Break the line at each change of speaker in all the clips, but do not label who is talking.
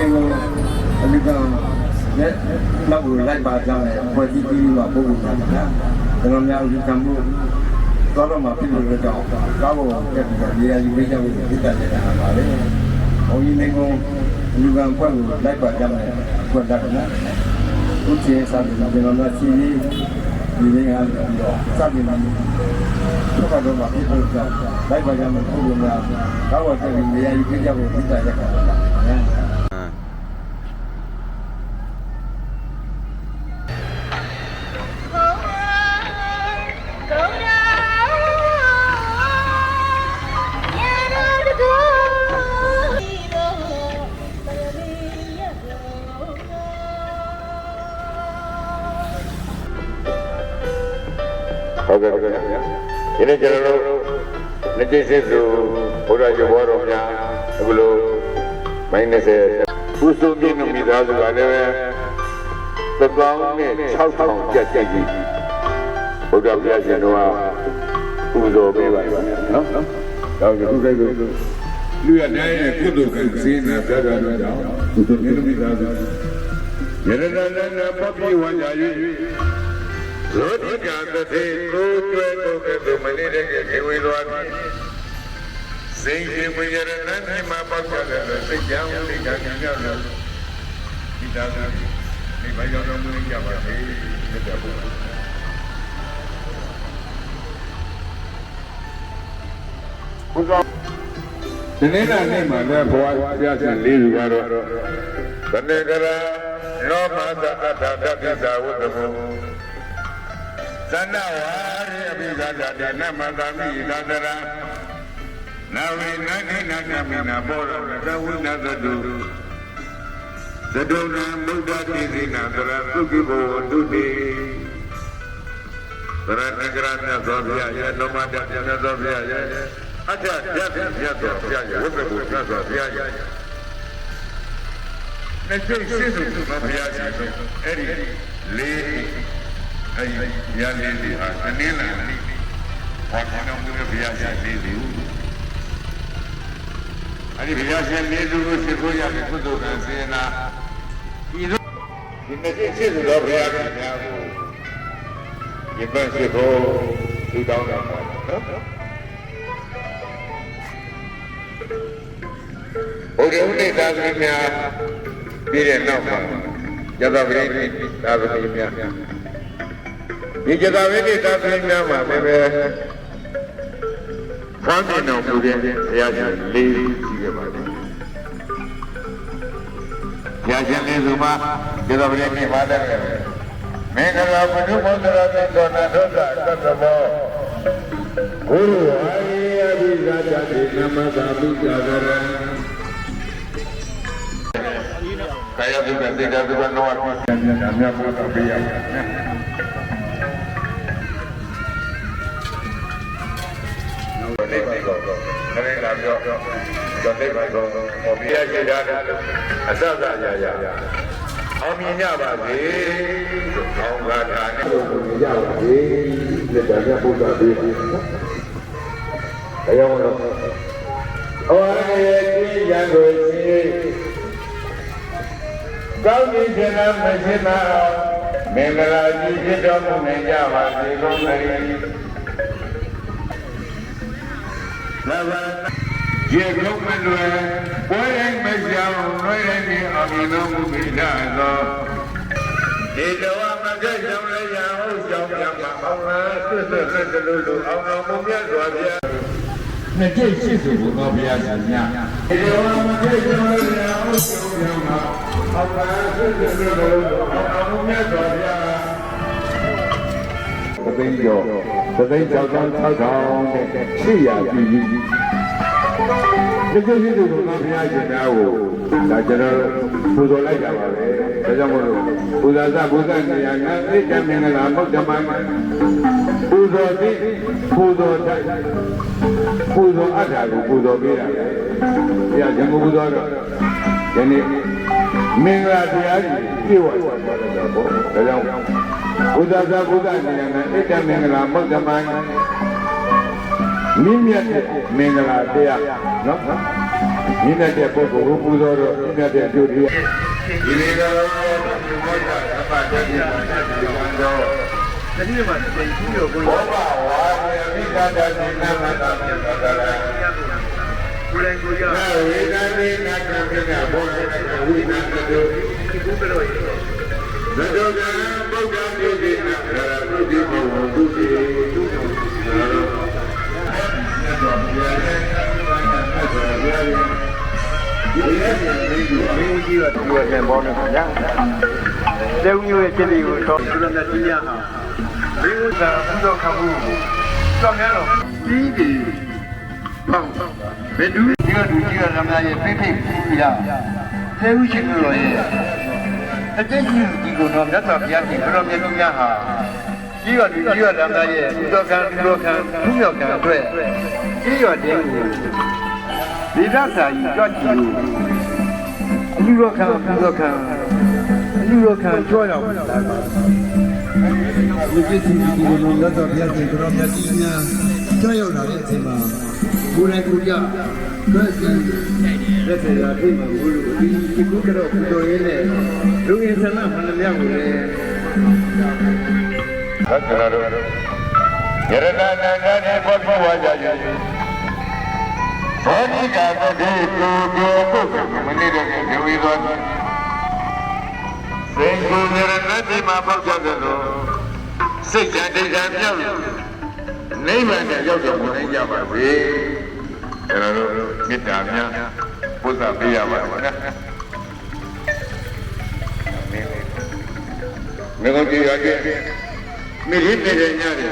ကျွန်တော်များဘုန်းကြီးအင်းလုံးအမိကနဲ့နောက်ကိုလိုက်ပါကြတယ်ဖွဲ့စည်းပြီးမှပုံပုံတာဗျာကျွန်တော်များဒီကံမှုတော့တော့မှပြည်လို့ကြောက်ကားပေါ်ကက်ပြီးနေရာယူပေးကြဖို့ပြတ်တယ်တာပါလေဘုန်းကြီးနေကုန်းလူကံဖွဲ့ကိုလိုက်ပါကြတယ်ဖွဲ့တာကနော်ဦးချေစားတယ်ကျွန်တော်များစီးဒီနေ့ကပြီးတော့စတင်နေတော့ကတော့မှပြည်လို့ကြောက်လိုက်ပါကြမယ်ပုံပုံများကားပေါ်ကက်ပြီးနေရာယူပေးကြဖို့ပြတ်တယ်တာ
ဟုတ်ကဲ့ခင်ဗျာဒီနေ့ကျွန်တော်တို့လက်ကျိစစ်သူဘုရားကျော်ဘောတော်များအခုလိုမိုင်း20ဘုစုပြည့်နမိသားစုကလည်းပဲသကောင်းနဲ့6000ကြက်ကြက်ကြီးဘုရားဘုရားရှင်တော်ကပူဇော်ပေးပါပါနော်တော့ဒီခုကိစ္စလူရတဲ့ကုသိုလ်ကစေနာပြတာတော့ကြောင့်ဒီနမိသားစုယရဏနပပိဝဉ္ဇာယိရောတိကသတိကိုကျွဲကိုကဲ့သို့မနေတဲ့ကခေဝေသွားပြီစိတ်ရှင်မရဏနိမပေါက်ကြတယ်စိတ်ကြောင့်စိတ်ကံကြောင့်လို့ဒီသားစုဒီဘယောတော်မူကြပါစေမြတ်ဘုရားဘုရားဒီနေ့ကနေ့မှာလည်းဘဝပြည့်စုံလေးစုကတော့ဗနေကရာလောမသအတ္တတပ္ပဇာဝတ္တဘု သန္နဝါရိအဘိဓာတတနမတမိသန္တရာနဝိနနိနကမိနာဘောရသဝိနသတုသဒုဏံဗုဒ္ဓတိသိနာတရသုခိဘောတုတိသရဏဂရမြတ်သောဘုရားရဲ့လောမတမြတ်သောဘုရားရဲ့အထက်ပြတ်မြတ်သောဘုရားရဲ့ဝိပ္ပကုမြတ်သောဘုရားရဲ့နှစ်ကျိတ်စစ်စုဘုရားရှင်အဲ့ဒီလေး အဲဒီဘုရားလေးတွေဟာအနည်းလာလေးဟောတော်မူတဲ့ဘုရားရှင်လေးတွေအဲဒီဘုရားရှင်လေးတွေကိုသိဖို့ရတဲ့ကုသိုလ်ကံစေနာဒီလိုဒီနေ့ရှိသူတော်ဘုရားရှင်များကိုဒီပတ်ရှိဖို့လူတောင်းတာနော်ဘုရားဥဒိသာသမီးများပြည်တဲ့နောက်မှာယသပရိသာသမီးများ ဒီကြတာဝိတိသာသမီးများမှာလည်းပဲဖွမ်းမြင်တော်မူတဲ့ဘုရားရှင်လေးရှိခဲ့ပါတယ်ဘုရားရှင်လေးစုမှာကြတာပရိနိဗ္ဗာန်တဲ့မင်္ဂလာဘုဒ္ဓမောဒရာတိသောနာဒုက္ခသတ္တမောဘုရားဝါယေအဘိဇာတိနမသာပိဇာကရံကာယတုကတိတတုကနောဝတိမြတ်မြတ်ဘုရားပြရပါမယ် ခရင်လာပြောတော့နိဗ္ဗာန်ကိုဟောပြရရှိတာအစစရာရာအောင်မြင်ကြပါစေလို့ကောင်းကထာနဲ့လို့မြင်ကြပါစေလက်တော်မြတ်ဘုရားပေးပါတရားဝင်တော့ဩရဲ့ဒီရန်ကိုရှိကောင်းပြီခြင်းနာမရှိမမင်္ဂလာကြီးဖြစ်တော်မူနိုင်ကြပါစေကုန်သတည်း လဘရေကုန်းမလွယ်ပွဲတိုင်းမကြောင်လွယ်တိုင်းဒီအမြင်တော်မူပြီးလာသောဒီတော်မကကြောင့်လည်းရအောင်ကြောင့်ပြမအောင်လားဆွတ်ဆွတ်နဲ့တလူလူအောင်တော်မူမြတ်စွာဘုရားနှစ်ကျိတ်ရှိစုဘုရားဘုရားရှင်များဒီတော်မကကြောင့်လည်းရအောင်ကြောင့်ပြမအောင်လားဆွတ်ဆွတ်နဲ့တလူလူအောင်တော်မူမြတ်စွာဘုရားသသိန်းကျော် သသိန်း၆ထောင်၆ထောင်တဲ့ရှိရပြီဒီကိစ္စကိုဘုရားရှင်သားကိုဒါကျွန်တော်ပူဇော်လိုက်ကြပါပဲဒါကြောင့်မို့လို့ပူဇာစပူဇာနေရာငါသိတမင်္ဂလာမုတ်တမန်ပူဇော်သည်ပူဇော်တိုက်ပူဇော်အပ်တာကိုပူဇော်ပေးတာပဲဘုရားရှင်ကိုပူဇော်တော့ဒီနေ့မင်္ဂလာတရားကြီးပြည့်ဝသွားတော့ပေါ့ဒါကြောင့် ဘုရားသာဘုရားနေရာမှာဣတ္တမင်္ဂလာမုတ်တမန်မြင့်မြတ်တဲ့မင်္ဂလာတရားနော်မြင့်မြတ်တဲ့ပုဂ္ဂိုလ်ကိုပူဇော်တော့မြင့်မြတ်တဲ့အကျိုးတရားဒီနေ့တော့ဒီဘုရားအပ္ပတ္တိယတော့
တတိယမှာသိပြီးတော့ကို
ဘောဘဝါယေမိကတတိနာမတမြတ်တော်လာ
ကိုယ်တိုင်ကိုရ
ဝေဒနေနာကပိကဘောဇေဝိနာတော
ဒီကုသလို့ င်းကြီးကဒီဝပြန်ပေါ်နေပါဗျာတေဦးမျိုးရဲ့စိတ်လေးကိုတော့ဒီလိုနဲ့ကြီးရဟာမင်းကဘုရားခံမှုတော့များတော့ပြီးပြီပေါ့ဘယ်သူဒီကလူကြီးကလည်းများရဲ့ဖိဖိပြရတေဦးရှိလို့ရဲ့အတိတ်ကြီးဒီကိုတော့မြတ်စွာဘုရားရှင်ဘုရားမြတ်ကြီးများဟာကြီးရဒီကြီးရလည်းများရဲ့ဘုရားခံဘုရားခံဘုရားခံအတွက်ကြီးရတဲ့ကိုဒီသစ္စာကြီးကြွကြည့်အ လူရခံအလူရခံအလူရခံကြွရောက်လာပါ
ဒီကိစ္စဒီကိုလုံးရတော့ပြတဲ့ကြောမြတ်ကြီးများကြောက်ရောက်လာတဲ့အချိန်မှာကိုယ်တိုင်ကိုကြတွက်စီလက်ထရာအိမ်မှာဘုလိုဒီဒီကုကတော့ကုတော်ရင်းနဲ့လူငယ်ဆန္ဒမှန်တယ်ကိုလည်း
သက္ကရာတို့ယရတနာနာနေဘောဘဝကြယဘောဓိကာတတိတူတူပုဂ္ဂိုလ်မနိ ယရဏတိမှာပေါက်ကြတယ်လို့စိတ်ဓာတ်ဒိဋ္ဌာမြောက်နိဗ္ဗာန်နဲ့ရောက်တော်မူနိုင်ကြပါစေအဲဒါတို့မေတ္တာများပုသပေးရပါမယ်နော်မင်းတို့ကြည့်ရတဲ့မိရိနေရညတ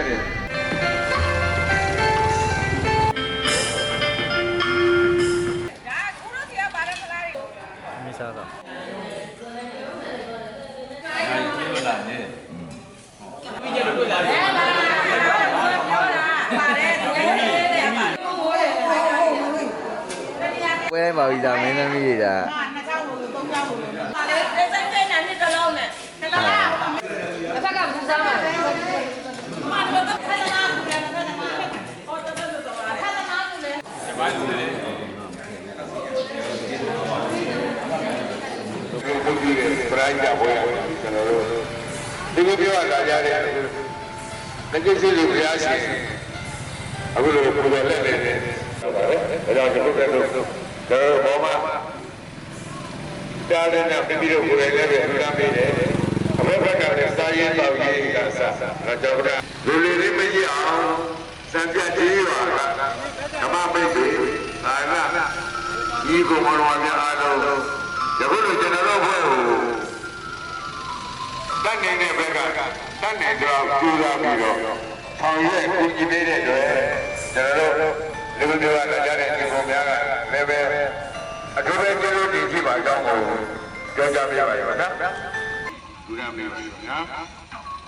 တော့တော့
တော့
ခဏနာဘူးလေ
ဒုက္ခရဲ့ပရိုက်ကြဘွယ်ကျွန်တော်တို့ဒီလိုပြောလာကြတဲ့တကယ်စီလူဘုရားရှင်အခုလိုပူတော်လက်နဲ့ဟုတ်ပါပဲဒါကြောင့်ကျွန်တော်တို့ တော့ဘောမှာတားတဲ့နဲ့ပြည်ပြီးတော့ကိုယ်လည်းပဲထူတာပေးတယ်အမေဘက်ကလည်းစာရေးပေါရေးကစားဒါကြောင့်လူလေးလေးမကြည့်အောင်စံပြကြီးပါကဓမ္မမိတ်ဆွေအာနာဒီကုမတော်များအားလုံးယခုလိုကျွန်တော်တို့ဘုရားကိုတတ်နေတဲ့ဘက်ကတတ်နေတော့ကျူလာပြီးတော့ဆောင်ရွက်ကူညီပေးတဲ့အတွက်ကျွန်တော်တို့လူမျိုးကလည်းကြားတဲ့ဒီပုံများက လည်းပဲအထူးပဲကျွန်တော်ဒီဖြစ်ပါကြောင်းကိုပြောကြပြပါရပါနော်ဒုရမေပါနော်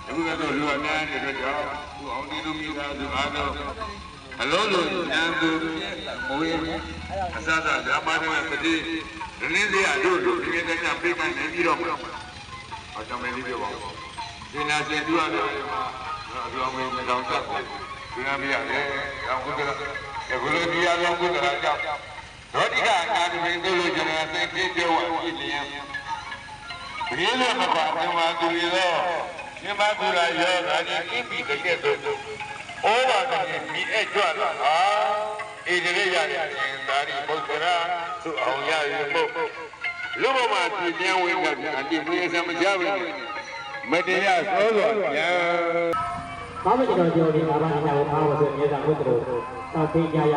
အခုကတော့လူအများကြီးတို့ကြောင့်သူအောင်ဒီလိုမျိုးသားသူအားလုံးအလုံးစုံဉာဏ်သူဘဝအစစဓမ္မတွေပတိရင်းစရာတို့တို့ဒီနေ့တည်းကပြေးမှနေပြီးတော့မှာအကြောင်းလေးပြောပါဦးဒီနာရှင်သူရတယ်မှာအကြောင်းလေးမတောင်းတတ်ဘူးဒီနာမရတယ်ရောင်းကုသရအခုလိုဒီအရောင်းကုသရာကြောင့် ဒေါတိကအနာတမင်းတို့လိုကျွန်တော်သိပြေပြောဝရှိလျင်ဘယ်လိုမပါဘယ်မှာသူရတော့မြမကူလာရောဂါကြီးအိပိတကဲ့သို့ဩဘာကနေဒီအကြွလာဟာဣတိရိယရဲ့သာရိပုတ္တရာသူအောင်ရရမို့လူဘဝပြည့်ပြန်ဝင်ကအတိမေစမကြဘူးမတရားသောသောညာ
ဘာမကျွန်တော်ပြောဒီငါးပါးအညာကိုအားဝဆိုမြေသာဘုဒ္ဓတို့တောက်ပေးကြရရ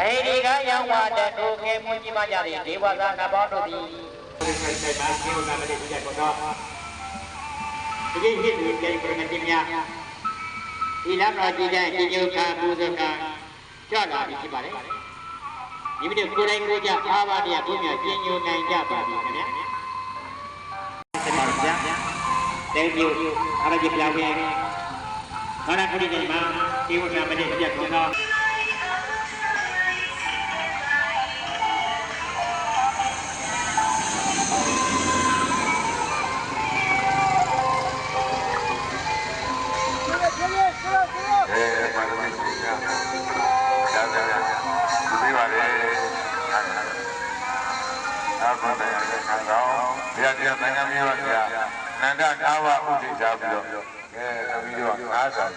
နဲ့တတိယမှာတောင်းဖို့ဒီအကျိုးပြုတယ်ဒီနေ့ဒီနေ့ဒီနေ့ကျွန်တော်ပြန်တော့ပြေကိုကျွန်တော်ရဲ့ဒီတော့ဒီတဲ့ကျွန်တော်လည်းဒီတော့လည်းရရှိကြကောင်းတဲ့ဘောနဲ့ဒီနားကိုကြည့်ကြရအောင်ဒီဘောကြောင့်ဒီပဲနေတာရတ်တို့တိုင်းဗေဒီကရောက်ဝါတတူခေမွန်ကြီးမကြတဲ့ဒေဝသာနဘောတို့သည်ဒီကိစ္စမှာဒီလိုကမလေးကြတော့ဒီကိစ္စကိုကြိုက်ကြတဲ့တင်များဒီလမ်းမှာကြည့်တဲ့ဒီညုခါပူဇော်ခါကြလာပြီဖြစ်ပါတယ်ဒီမိတို့ကိုယ်တိုင်ကိုယ်ကြအားပါတရားဘုရားကျင့်ညိုနိုင်ကြပါပြီခင်ဗျာဆက်ပါဗျာ Thank you အားရကြပြခဲ့ခန္ဓာခရီးတွေမှာဒီဝိညာဉ်မလေးပြတ်ကုန်တော့
အခုတည်းကခံတော့ဘုရားတရားသံဃာမျိုးပါဗျာနန္ဒနာဝဥဒိချပြီးတော့အဲတပီတော့ငါးဆောင်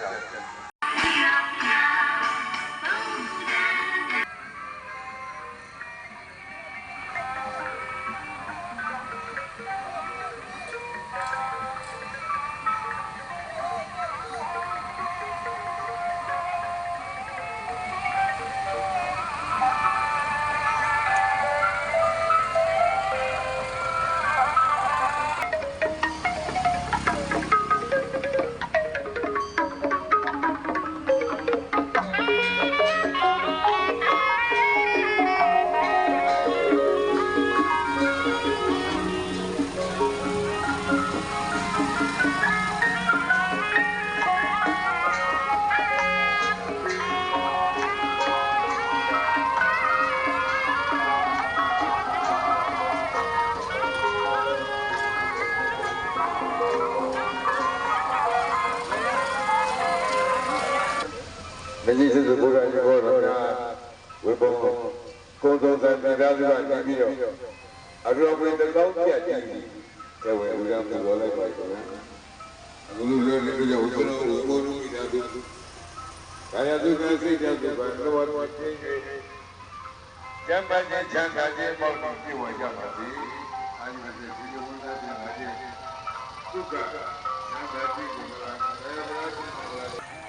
တယ်မကြီးစစ်ဘုရားရှင်ဘောတော်များဝေဘုံကိုယ်တော်သံတရားစုကနေပြီးတော့အရောပင်တကောင်းပြတ်ကြည့်တယ်ဝေဦးရံပြောလိုက်ပါဆိုရင်အခုလိုလေးလေးကြောင့်ကျွန်တော်ဝေဘုံလူမိသားစုဒါရသူကစိတ်ကြောက်ပါတော့တော့ချင်းချင်းကျမ်းပါခြင်းချမ်းသာခြင်းပေါ့ပြီးပြည့်ဝကြပါစေအာရုံနဲ့ဒီလိုဝန်သားပြန်လာခြင်းဒုက္ခနာမတိကိုလာတယ်ဘုရားရှင်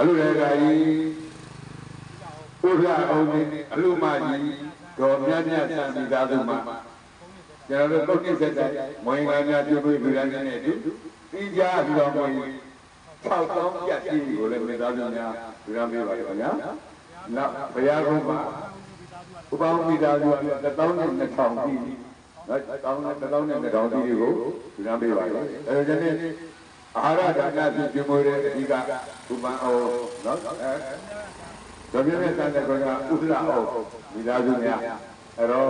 အလူရေကာကြီးဘုရားအောင်နေအလူမကြီးတော်မြတ်မြတ်စံပြီးသားသူမှာကျွန်တော်တို့ပုတ်တိဆက်တဲ့မွေးကားများပြုပြီးလူတိုင်းနဲ့တူပြီးကြပြီးတော့မွေး6တောင်းပြတ်ကြီးကိုလည်းမိသားစုများလူတိုင်းပြပါရခင်ဗျာနောက်ဘုရားကုန်းမှာဥပအောင်မိသားစုကလည်း1000နဲ့2000ကြီးနော်တောင်းနဲ့1000နဲ့2000ကြီးတွေကိုလူတိုင်းပြပါရအဲဒါကြောင့် အာဟာရဒါနပြုပြုမွေးတဲ့အဓိကဥပအောင်နော်အဲဒေါ်မြတ်ဆန်းတဲ့ကောကဥဒရအောင်မိသားစုများအဲ့တော့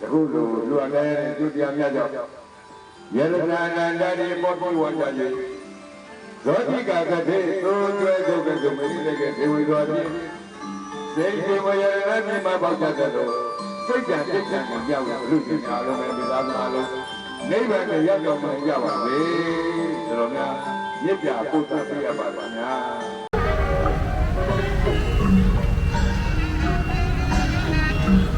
ယခုလိုလူအတိုင်းဒုတိယမြတ်ကြောင့်ယေရဏအနန္တတိပောတိဝါကြယေဇောတိကကတိသို့ကျွဲဒုက္ခကမနိတကေဒေဝေတော်တိစေတေဝယေရဏမြမပေါကြတဲ့တော့စိတ်ကြံစိတ်ကြံကိုကြောက်ရလူရှင်အားလုံးပဲမိသားစုအားလုံးနိဗ္ဗာန်ကိုရောက်တော်မူကြပါစေ။ဒါ တော့များမြစ်ပြပုဒ်သပြရပါပါများ။။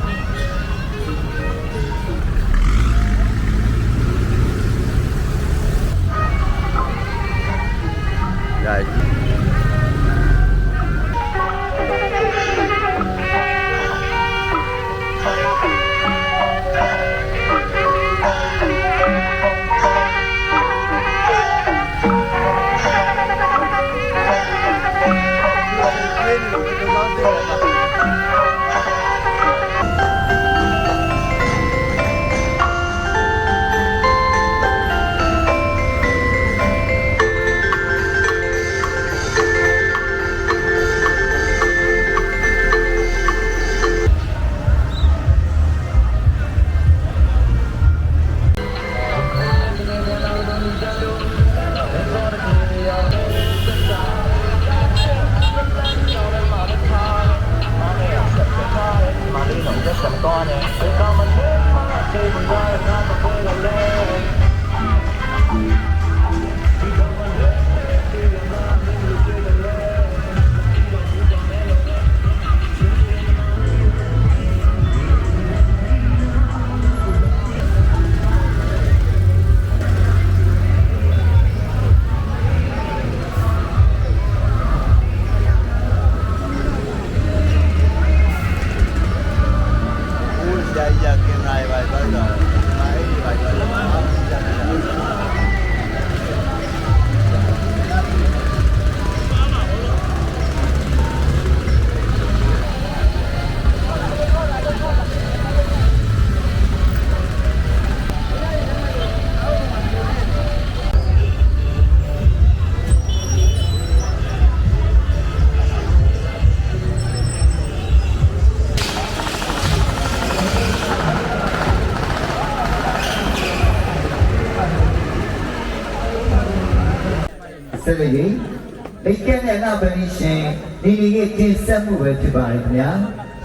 နေ့ရဲ့တင်ဆက်မှုပဲဖြစ်ပါတယ်ခင်ဗျာ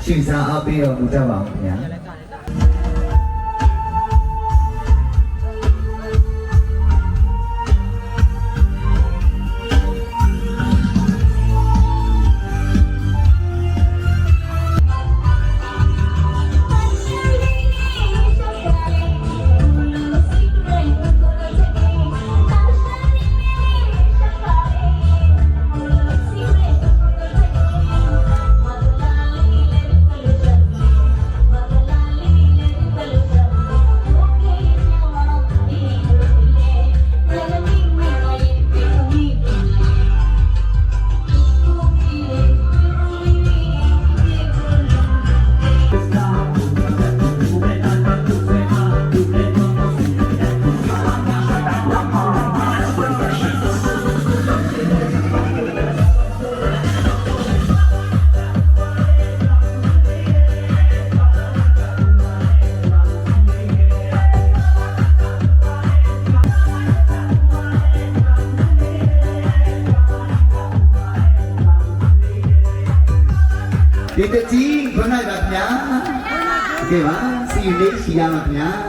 ရှင်းစားအားပေးတော်မူတတ်ပါဦးခင်ဗျာ ကဲ